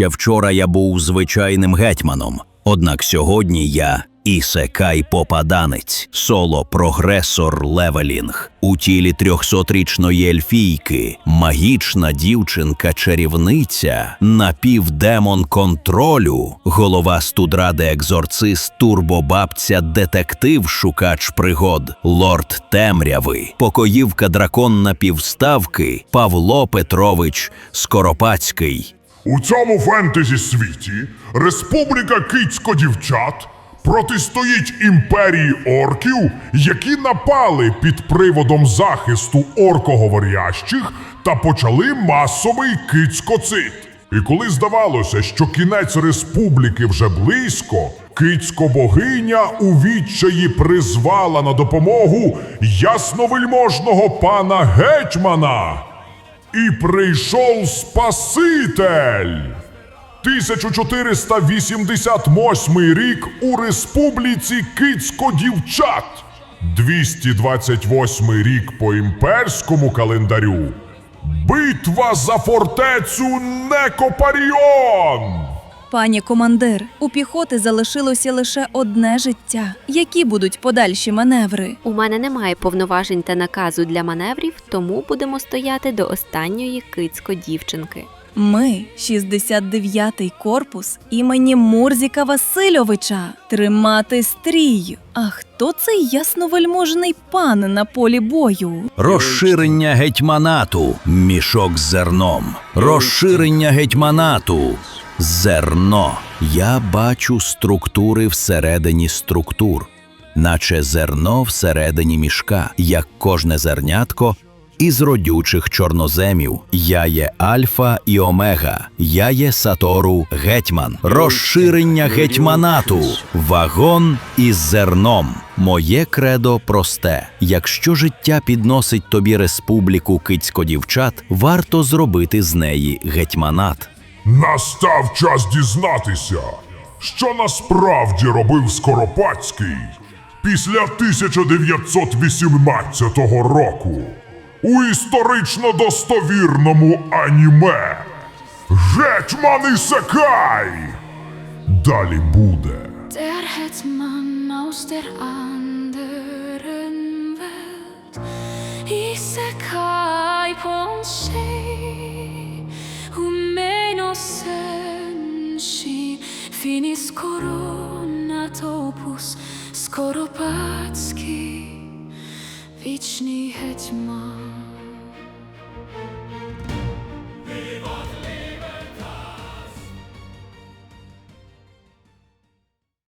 Ще вчора я був звичайним гетьманом, однак сьогодні я ісекай попаданець, соло прогресор левелінг. У тілі трьохсотрічної ельфійки, магічна дівчинка-чарівниця, напівдемон контролю, голова студради екзорцист, турбобабця, детектив, шукач пригод, лорд темряви, покоївка дракон напівставки, Павло Петрович Скоропадський. У цьому фентезі світі Республіка Кицько-дівчат протистоїть імперії орків, які напали під приводом захисту оркоговорящих та почали масовий кицькоцит. І коли здавалося, що кінець республіки вже близько, кицько-богиня у відчаї призвала на допомогу ясновельможного пана гетьмана. І прийшов Спаситель. 1488 рік у Республіці Кицько-дівчат. 228 рік по імперському календарю. Битва за фортецю Некопаріон. Пані командир, у піхоти залишилося лише одне життя. Які будуть подальші маневри? У мене немає повноважень та наказу для маневрів, тому будемо стояти до останньої кицько дівчинки. Ми, 69-й корпус імені Мурзіка Васильовича, тримати стрій. А хто цей ясновельможний пан на полі бою? Розширення гетьманату, мішок з зерном. Розширення гетьманату. Зерно. Я бачу структури всередині структур, наче зерно всередині мішка, як кожне зернятко із родючих чорноземів. Я є Альфа і Омега. Я є Сатору Гетьман. Розширення гетьманату. Вагон із зерном. Моє кредо просте. Якщо життя підносить тобі республіку кицько-дівчат, варто зробити з неї гетьманат. Настав час дізнатися, що насправді робив Скоропадський після 1918 року у історично достовірному аніме Гетьман Ісекай. Далі буде. Der Hetman aus der anderen Welt Isekai Ponsei Finis koronatopus Skoropatski Wieczny Hetman